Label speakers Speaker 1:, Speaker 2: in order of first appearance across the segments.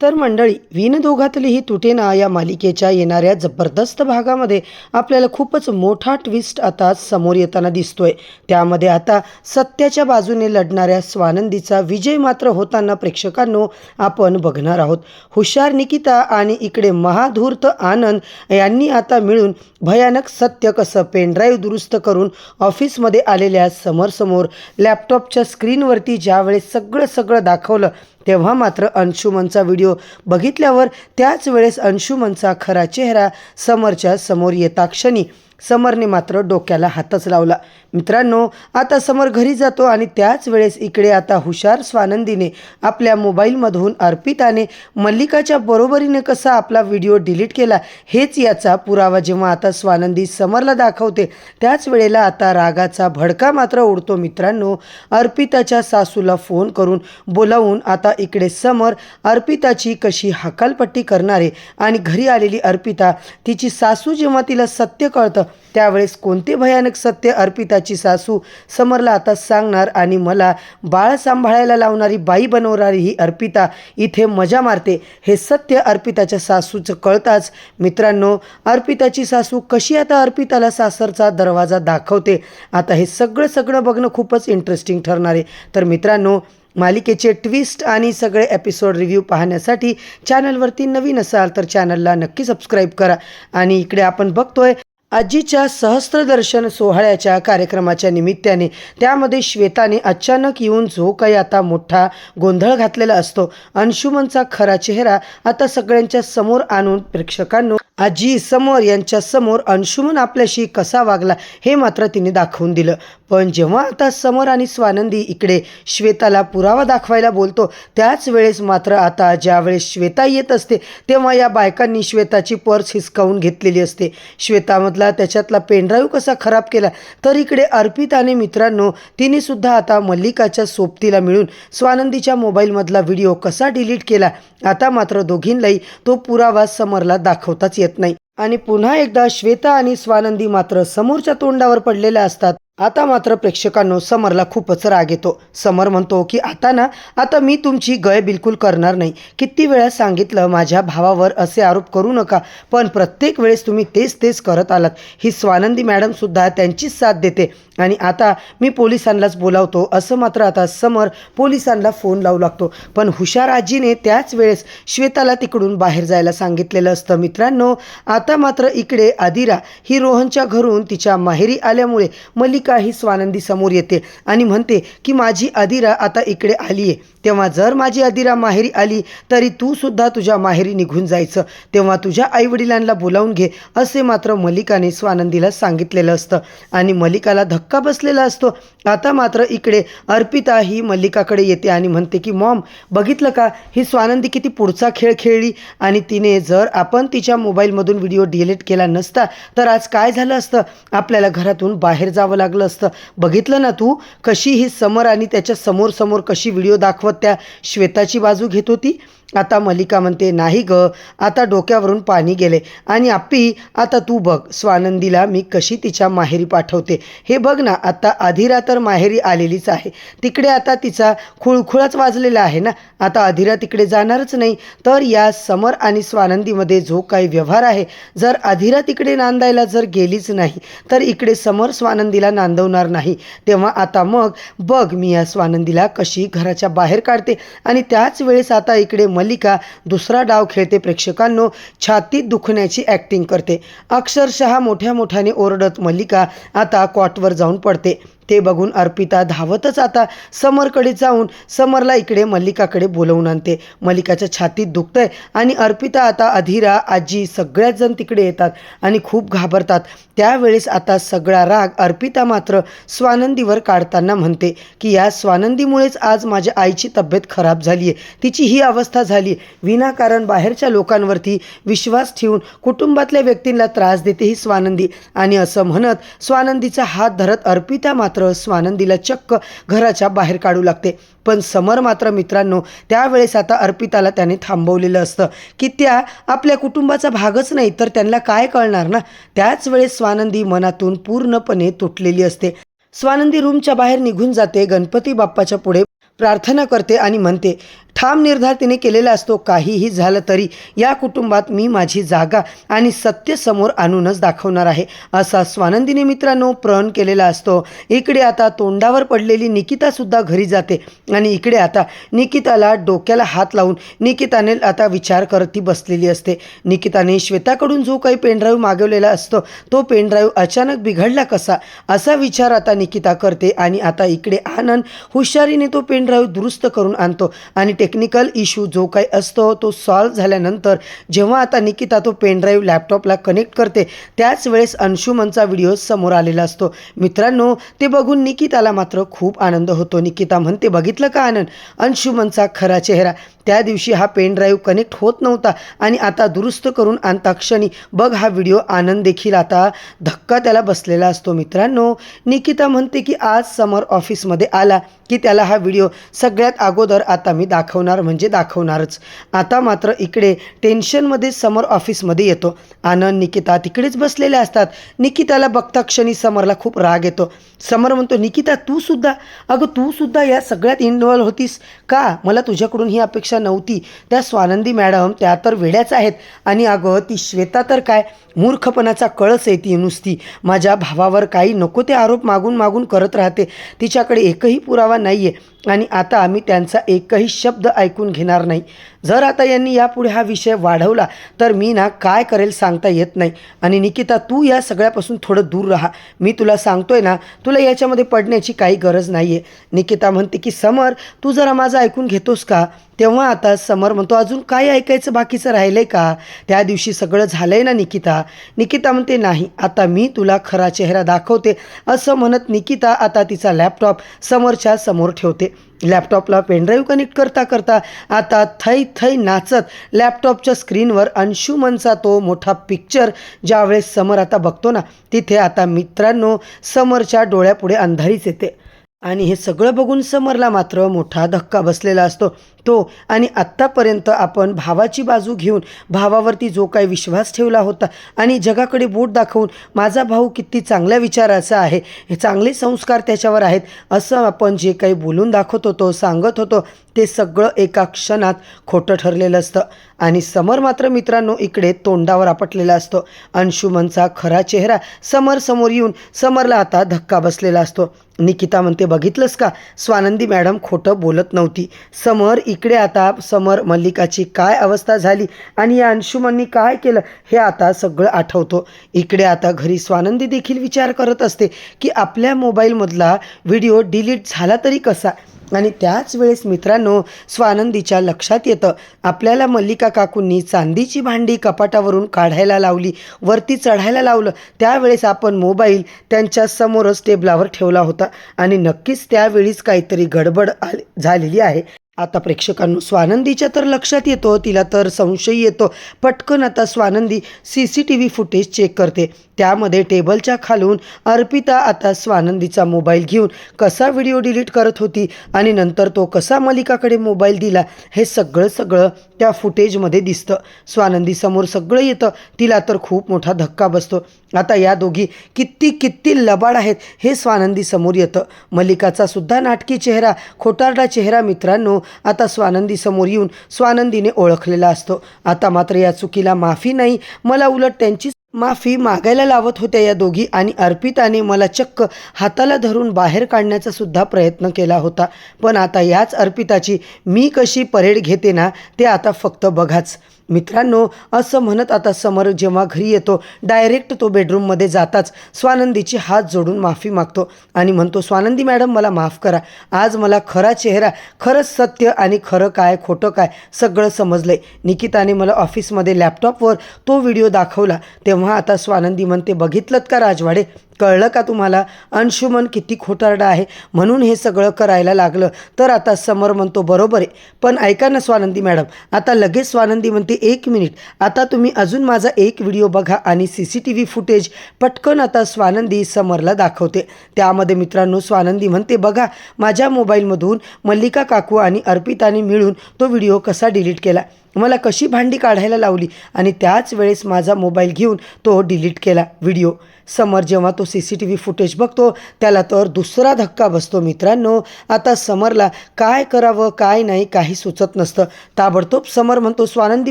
Speaker 1: तर मंडळी विनदोघातली ही तुटेना या मालिकेच्या येणाऱ्या जबरदस्त भागामध्ये आपल्याला खूपच मोठा ट्विस्ट आता समोर येताना दिसतोय. त्यामध्ये आता सत्याच्या बाजूने लढणाऱ्या स्वानंदीचा विजय मात्र होताना प्रेक्षकांनो आपण बघणार आहोत. हुशार निकिता आणि इकडे महाधूर्त आनंद यांनी आता मिळून भयानक सत्य कसं पेनड्राईव्ह दुरुस्त करून ऑफिसमध्ये आलेल्या समोरसमोर लॅपटॉपच्या स्क्रीनवरती ज्यावेळेस सगळं सगळं दाखवलं तेव्हा मात्र अंशुमनचा व्हिडिओ बघितल्यावर त्याच वेळेस अंशुमनचा खरा चेहरा समोरच्या समोर येता क्षणी समरने मात्र डोक्याला हातच लावला. मित्रांनो आता समर घरी जातो आणि त्याच वेळेस इकडे आता हुशार स्वानंदीने आपल्या मोबाईलमधून अर्पिताने मल्लिकाच्या बरोबरीने कसा आपला व्हिडिओ डिलीट केला हेच याचा पुरावा जेव्हा आता स्वानंदी समरला दाखवते त्याच वेळेला आता रागाचा भडका मात्र उडतो. मित्रांनो अर्पिताच्या सासूला फोन करून बोलावून आता इकडे समर अर्पिताची कशी हकालपट्टी करणारे आणि घरी आलेली अर्पिता तिची सासू जेव्हा तिला सत्य कळतं त्यावेळेस कोणते भयानक सत्य अर्पिताची सासू समरला आता सांगणार आणि मला बाळ सांभाळायला लावणारी बाई बनवणारी ही अर्पिता इथे मजा मारते. हे सत्य अर्पिताच्या सासूचं कळताच मित्रांनो अर्पिताची सासू कशी आता अर्पिताला सासरचा दरवाजा दाखवते? आता हे सगळं सगळं बघणं खूपच इंटरेस्टिंग ठरणार आहे. तर मित्रांनो मालिकेचे ट्विस्ट आणि सगळे एपिसोड रिव्ह्यू पाहण्यासाठी चॅनलवरती नवीन असाल तर चॅनलला नक्की सबस्क्राईब करा. आणि इकडे आपण बघतोय आजीच्या सहस्त्रदर्शन सोहळ्याच्या कार्यक्रमाच्या निमित्ताने त्यामध्ये श्वेताने अचानक येऊन जो काही आता मोठा गोंधळ घातलेला असतो अंशुमनचा खरा चेहरा आता सगळ्यांच्या समोर आणून प्रेक्षकांनो आजी समोर यांच्या समोर अंशुमन आपल्याशी कसा वागला हे मात्र तिने दाखवून दिलं. पण जेव्हा आता समोर आणि स्वानंदी इकडे श्वेताला पुरावा दाखवायला बोलतो त्याच वेळेस मात्र आता ज्यावेळेस श्वेता येत असते तेव्हा या बायकांनी श्वेताची पर्स हिसकावून घेतलेली असते. श्वेतामधला त्याच्यातला पेनड्राईव्ह कसा खराब केला? तर इकडे अर्पिताने मित्रांनो तिने सुद्धा आता मल्लिकाच्या सोबतीला मिळून स्वानंदीच्या मोबाईलमधला व्हिडिओ कसा डिलीट केला? आता मात्र दोघींनाही तो पुरावा समरला दाखवताच येत नाही. आणि पुन्हा एकदा श्वेता आणि स्वानंदी मात्र समोरच्या तोंडावर पडलेल्या असतात. आता मात्र प्रेक्षकांनो समरला खूपच राग येतो. समर म्हणतो की आता ना आता मी तुमची गय बिलकुल करणार नाही. किती वेळा सांगितलं माझ्या भावावर असे आरोप करू नका. पण प्रत्येक वेळेस तुम्ही तेच तेच करत आलात. ही स्वानंदी मॅडमसुद्धा त्यांचीच साथ देते. आणि आता मी पोलिसांनाच बोलावतो. असं मात्र आता समर पोलिसांना फोन लावू लागतो. पण हुशार आजीने त्याच वेळेस श्वेताला तिकडून बाहेर जायला सांगितलेलं असतं. मित्रांनो आता मात्र इकडे आदिरा ही रोहनच्या घरून तिच्या माहेरी आल्यामुळे मल्लिका ही स्वानंदी समोर येते आणि म्हणते की माझी आदिरा आता इकडे आली आहे तेव्हा जर माझी अदिरा माहेरी आली तरी तू सुद्धा तुझ्या माहेरी निघून जायचं. तेव्हा तुझ्या आईवडिलांना बोलावून घे. असे मात्र मलिकाने स्वानंदीला सांगितलेलं असतं आणि मलिकाला धक्का बसलेला असतो. आता मात्र इकडे अर्पिता ही मल्लिकाकडे येते आणि म्हणते की मॉम बघितलं का? ही स्वानंदी किती पुढचा खेळ खेळली आणि तिने जर आपण तिच्या मोबाईलमधून व्हिडिओ डिलीट केला नसता तर आज काय झालं असतं? आपल्याला घरातून बाहेर जावं लागलं असतं. बघितलं ना तू? कशी ही समर आणि त्याच्यासमोर समोर कशी व्हिडिओ दाखवत त्या श्वेताची बाजू घेत होती? आता मलिका म्हणते नाही ग आता डोक्यावरून पाणी गेले. आणि आप्पी आता तू बघ स्वानंदीला मी कशी तिच्या माहेरी पाठवते. हे बघ ना आता अधिरा तर माहेरी आलेलीच आहे. तिकडे आता तिचा खुळखुळाच वाजलेला आहे ना? आता अधिरा तिकडे जाणारच नाही. तर या समर आणि स्वानंदीमध्ये जो काही व्यवहार आहे जर अधिरा तिकडे नांदायला जर गेलीच नाही तर इकडे समर स्वानंदीला नांदवणार नाही. तेव्हा आता मग बघ मी या स्वानंदीला कशी घराच्या बाहेर काढते. आणि त्याच वेळेस आता इकडे मल्लिका दुसरा डाव खेळते प्रेक्षकांनो छातीत दुखण्याची ॲक्टिंग करते. अक्षरशः मोठ्या मोठ्याने ओरडत मल्लिका आता कॉटवर जाऊन पडते. ते बघून अर्पिता धावतच आता समरकडे जाऊन समरला इकडे मल्लिकाकडे बोलवून आणते. मल्लिकाच्या छातीत दुखतंय आणि अर्पिता आता अधिरा आजी सगळ्याच जण तिकडे येतात आणि खूप घाबरतात. त्यावेळेस आता सगळा राग अर्पिता मात्र स्वानंदीवर काढताना म्हणते की या स्वानंदीमुळेच आज माझ्या आईची तब्येत खराब झाली आहे तिची ही अवस्था झाली विनाकारण बाहेरच्या लोकांवरती विश्वास ठेवून कुटुंबातल्या व्यक्तींना त्रास देते ही स्वानंदी. आणि असं म्हणत स्वानंदीचा हात धरत अर्पिता मात्र स्वानंदीला चक्क घराच्या बाहेर काढू लागते. पण समर मात्र मित्रांनो त्यावेळेस आता अर्पिताला त्याने थांबवलेलं असतं की त्या आपल्या कुटुंबाचा भागच नाही तर त्यांना काय कळणार ना? त्याच वेळेस स्वानंदी मनातून पूर्णपणे तुटलेली असते. स्वानंदी रूमच्या बाहेर निघून जाते गणपती बाप्पाच्या पुढे प्रार्थना करते आणि म्हणते ठाम निर्धार तिने केलेला असतो. काहीही झालं तरी या कुटुंबात मी माझी जागा आणि सत्य समोर आणूनच दाखवणार आहे असा स्वानंदीने मित्रांनो प्रण केलेला असतो. इकडे आता तोंडावर पडलेली निकितासुद्धा घरी जाते आणि इकडे आता निकिताला डोक्याला हात लावून निकिताने आता विचार करत ती बसलेली असते. निकिताने श्वेताकडून जो काही पेनड्राईव्ह मागवलेला असतो तो पेनड्राईव्ह अचानक बिघडला कसा? असा विचार आता निकिता करते आणि आता इकडे आनंद हुशारीने तो पेनड्राईव्ह दुरुस्त करून आणतो आणि टेक्निकल इश्यू जो काही असतो तो सॉल्व्ह झाल्यानंतर जेव्हा आता निकिता तो पेनड्राईव्ह लॅपटॉपला कनेक्ट करते त्याच वेळेस अंशुमनचा व्हिडिओ समोर आलेला असतो. मित्रांनो ते बघून निकिताला मात्र खूप आनंद होतो. निकिता म्हणते बघितलं का आनंद? अंशुमनचा खरा चेहरा त्या दिवशी हा पेन ड्राईव्ह कनेक्ट होत नव्हता. आणि आता दुरुस्त करून आणता क्षणी बघ हा व्हिडिओ आनंद देखील आता धक्का त्याला बसलेला असतो मित्रांनो. निकिता म्हणते की आज समर ऑफिसमध्ये आला की त्याला हा व्हिडिओ सगळ्यात अगोदर आता मी दाखवणार म्हणजे दाखवणारच. आता मात्र इकडे टेन्शनमध्ये समर ऑफिसमध्ये येतो. आनंद निकिता तिकडेच बसलेले असतात. निकिताला बघता क्षणी समरला खूप राग येतो. समर म्हणतो निकिता तू सुद्धा? अगं तू सुद्धा या सगळ्यात इन्व्हॉल्व होतीस का? मला तुझ्याकडून ही अपेक्षा नव्हती. त्या स्वानंदी मॅडम त्या तर वेड्याच आहेत. आणि अगं ती श्वेता तर काय? मूर्खपणाचा कळस आहे ती नुसती. माझ्या भावावर काही नको ते आरोप मागून मागून करत राहते. तिच्याकडे एकही पुरावा नाही आहे आणि आता आम्ही त्यांचा एकही शब्द ऐकून घेणार नाही. जर आता यांनी यापुढे हा विषय वाढवला तर मी ना काय करेल सांगता येत नाही. आणि निकिता तू या सगळ्यापासून थोडं दूर राहा. मी तुला सांगतोय ना तुला याच्यामध्ये पडण्याची काही गरज नाही आहे निकिता म्हणते की समर तू जरा माझं ऐकून घेतोस का? तेव्हा आता समर म्हणतो अजून काय ऐकायचं बाकीचं राहिलं आहे का? त्या दिवशी सगळं झालं आहे ना निकिता. निकिता म्हणते नाही आता मी तुला खरा चेहरा दाखवते. असं म्हणत निकिता आता तिचा लॅपटॉप समोरच्या समोर ठेवते. लॅपटॉपला पेनड्राईव्ह कनेक्ट करता करता आता थै थै नाचत लॅपटॉपच्या स्क्रीनवर अंशुमनचा तो मोठा पिक्चर ज्यावेळेस समर आता बघतो ना तिथे आता मित्रांनो समरच्या डोळ्यापुढे अंधारीच येते. आणि हे सगळं बघून समरला मात्र मोठा धक्का बसलेला असतो. तो आणि आत्तापर्यंत आपण भावाची बाजू घेऊन भावावरती जो काही विश्वास ठेवला होता आणि जगाकडे बोट दाखवून माझा भाऊ किती चांगल्या विचाराचा आहे हे चांगले संस्कार त्याच्यावर आहेत असं आपण जे काही बोलून दाखवत होतो सांगत होतो ते सगळं एका क्षणात खोटं ठरलेलं असतं. आणि समर मात्र मित्रांनो इकडे तोंडावर आपटलेला असतो. अंशुमनचा खरा चेहरा समर समोर येऊन समरला आता धक्का बसलेला असतो. निकिता म्हणते बघितलंस का? स्वानंदी मॅडम खोटं बोलत नव्हती. समर इकडे आता. समर मल्लिकाची काय अवस्था झाली? आणि या अंशुमननी काय केलं? हे आता सगळं आठवतो. इकडे आता घरी स्वानंदी देखील विचार करत असते की आपल्या मोबाईलमधला व्हिडिओ डिलीट झाला तरी कसा? आणि त्याच वेळेस मित्रांनो स्वानंदीच्या लक्षात येतं आपल्याला मल्लिका काकूंनी चांदीची भांडी कपाटावरून काढायला लावली वरती चढायला लावलं. त्यावेळेस आपण मोबाईल त्यांच्या समोरच टेबलावर ठेवला होता आणि नक्कीच त्यावेळीच काहीतरी गडबड आली झालेली आहे. आता प्रेक्षकांनो स्वानंदीच्या तर लक्षात येतो तिला तर संशय येतो. पटकन आता Swanandi C C T V footage check करते. त्यामध्ये टेबलच्या खालून अर्पिता आता स्वानंदीचा मोबाईल घेऊन कसा व्हिडिओ डिलीट करत होती आणि नंतर तो कसा मलिकाकडे मोबाईल दिला हे सगळं सगळं त्या फुटेजमध्ये दिसतं. स्वानंदीसमोर सगळं येतं. तिला तर खूप मोठा धक्का बसतो. आता या दोघी किती किती लबाड आहेत हे स्वानंदी समोर येतं. मल्लिकाचा सुद्धा नाटकी चेहरा खोटारडा चेहरा मित्रांनो आता स्वानंदी समोर येऊन स्वानंदीने ओळखलेला असतो. आता मात्र या चुकीला माफी नाही मला उलट त्यांची माफी मागायला लावत होत्या या दोघी आणि अर्पिताने मला चक्क हाताला धरून बाहेर काढण्याचा सुद्धा प्रयत्न केला होता. पण आता याच अर्पिताची मी कशी परेड घेते ना ते आता फक्त बघाच. मित्रांनो असं म्हणत आता समर जेव्हा घरी येतो डायरेक्ट तो बेडरूममध्ये जाताच स्वानंदीची हात जोडून माफी मागतो आणि म्हणतो स्वानंदी मॅडम मला माफ करा. आज मला खरा चेहरा खरंच सत्य आणि खरं काय खोटं काय सगळं समजलं आहे निकिताने मला ऑफिसमध्ये लॅपटॉपवर तो व्हिडिओ दाखवला. तेव्हा आता स्वानंदी म्हणते बघितलं का राजवाडे? कळलं का तुम्हाला? अंशुमन किती खोटारडा आहे. म्हणून हे सगळं करायला लागलं. तर आता समर म्हणतो बरोबर आहे. पण ऐका ना स्वानंदी मॅडम. आता लगेच स्वानंदी म्हणते एक मिनिट. आता तुम्ही अजून माझा एक व्हिडिओ बघा आणि C C T V footage पटकन आता स्वानंदी समरला दाखवते. त्यामध्ये मित्रांनो स्वानंदी म्हणते बघा माझ्या मोबाईलमधून मल्लिका काकू आणि अर्पिताने मिळून तो व्हिडिओ कसा डिलीट केला. मला कशी भांडी काढायला लावली? आणि त्याच वेळेस माझा मोबाईल घेऊन तो डिलीट केला व्हिडिओ समर जेव्हा तो C C T V footage बघतो त्याला तर दुसरा धक्का बसतो मित्रांनो. आता समरला काय करावं काय नाही काही सुचत नसतं. ताबडतोब समर म्हणतो स्वानंदी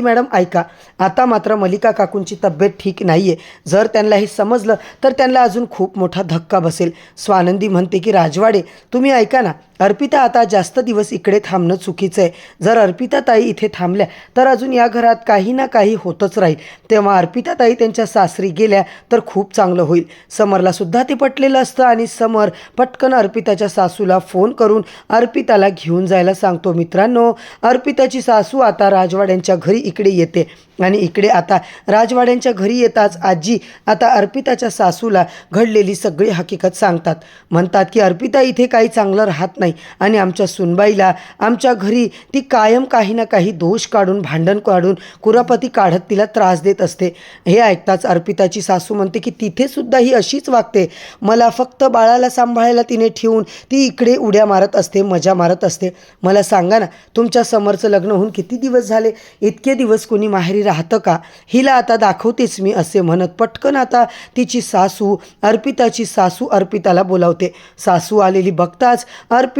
Speaker 1: मॅडम ऐका. आता मात्र मलिका काकूंची तब्येत ठीक नाही आहे जर त्यांना हे समजलं तर त्यांना अजून खूप मोठा धक्का बसेल. स्वानंदी म्हणते की राजवाडे तुम्ही ऐका ना. अर्पिता आता जास्त दिवस इकडे थांबणं चुकीचं आहे. जर अर्पिता ताई इथे थांबल्या तर अजून या घरात काही ना काही होतच राहील. तेव्हा अर्पिता ताई त्यांच्या सासरी गेल्या तर खूप चांगलं होईल. समरला सुद्धा ते पटलेलं असतं आणि समर पटकन अर्पिताच्या सासूला फोन करून अर्पिताला घेऊन जायला सांगतो मित्रांनो अर्पिताची सासू आता राजवाड्यांच्या घरी इकडे येते आणि इकडे आता राजवाड्यांच्या घरी येताच आजी आता अर्पिताच्या सासूला घडलेली सगळी हकीकत सांगतात. म्हणतात की अर्पिता इथे काही चांगलं राहत नाही. आणि आमच्या सुनबाईला आमच्या घरी ती कायम काही ना काही दोष काढून भांडण काढून कुरापती काढत तिला त्रास देत असते. हे ऐकताच अर्पिताची सासू म्हणते की तिथे सुद्धा ही अशीच वागते. मला फक्त बाळाला सांभाळायला तिने ठेवून ती इकडे उड्या मारत असते मजा मारत असते. मला सांगा ना तुमच्या समोरचं लग्न होऊन किती दिवस झाले? इतके दिवस कोणी माहेरी राहतं का? हिला आता दाखवतेच मी असे म्हणत पटकन आता तिची सासू अर्पिताची सासू अर्पिताला बोलावते. सासू आलेली बघताच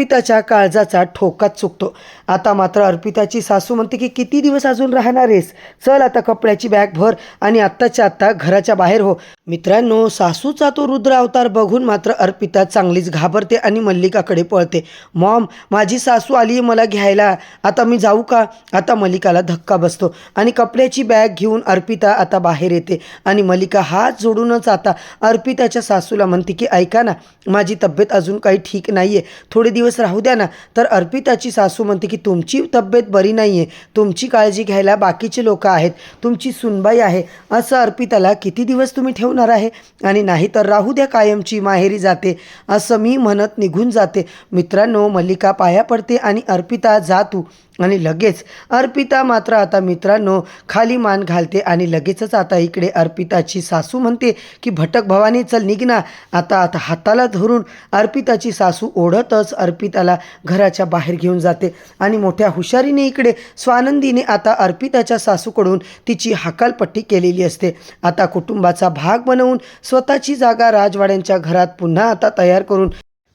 Speaker 1: अर्पिताच्या काळजाचा ठोकाच चुकतो. आता मात्र अर्पिताची सासू म्हणते की किती दिवस अजून राहणार आहेस? चल आता कपड्याची बॅग भर आणि आत्ताच्या आत्ता घराच्या बाहेर हो. मित्रांनो सासूचा तो रुद्र अवतार बघून मात्र अर्पिता चांगलीच घाबरते आणि मल्लिकाकडे पळते. मॉम माझी सासू आली आहे मला घ्यायला. आता मी जाऊ का? आता मल्लिकाला धक्का बसतो आणि कपड्याची बॅग घेऊन अर्पिता आता बाहेर येते आणि मल्लिका हात जोडूनच आता अर्पिताच्या सासूला म्हणते की ऐका ना माझी तब्येत अजून काही ठीक नाही आहे थोडे दिवस राहू द्या ना. तर अर्पिताची सासू म्हणते की तुमची तब्येत बरी नाही आहे तुमची काळजी घ्यायला बाकीचे लोक आहेत. तुमची सुनबाई आहे. असं अर्पिताला किती दिवस तुम्ही ठेवणार आहे? आणि नाही तर राहू द्या कायमची माहेरी जाते. असं मी म्हणत निघून जाते. मित्रांनो मल्लिका पाया पडते आणि अर्पिता जा तू आणि लगेच अर्पिता मात्र आता मित्रांनो खाली मान घालते आणि लगेचच आता इकडे अर्पिताची सासू म्हणते की भटक भवानी चल निघना आता आता हाताला धरून अर्पिताची सासू ओढतच अर्पिताला घराच्या बाहेर घेऊन जाते आणि मोठ्या हुशारीने इकडे स्वानंदीने आता अर्पिताच्या सासूकडून तिची हकालपट्टी केलेली असते. आता कुटुंबाचा भाग बनवून स्वतःची जागा राजवाड्यांच्या घरात पुन्हा आता तयार करून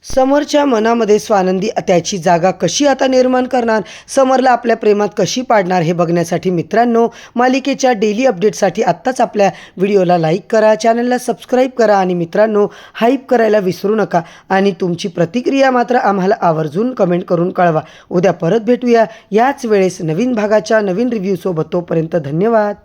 Speaker 1: समरच्या मनामध्ये स्वानंदी त्याची जागा कशी आता निर्माण करणार? समरला आपल्या प्रेमात कशी पाडणार हे बघण्यासाठी मित्रांनो मालिकेच्या डेली अपडेटसाठी आत्ताच आपल्या व्हिडिओला लाईक करा चॅनलला सबस्क्राईब करा आणि मित्रांनो हाईप करायला विसरू नका आणि तुमची प्रतिक्रिया मात्र आम्हाला आवर्जून कमेंट करून कळवा. उद्या परत भेटूया. याच वेळेस नवीन भागाच्या नवीन रिव्ह्यूसोबत तोपर्यंत धन्यवाद.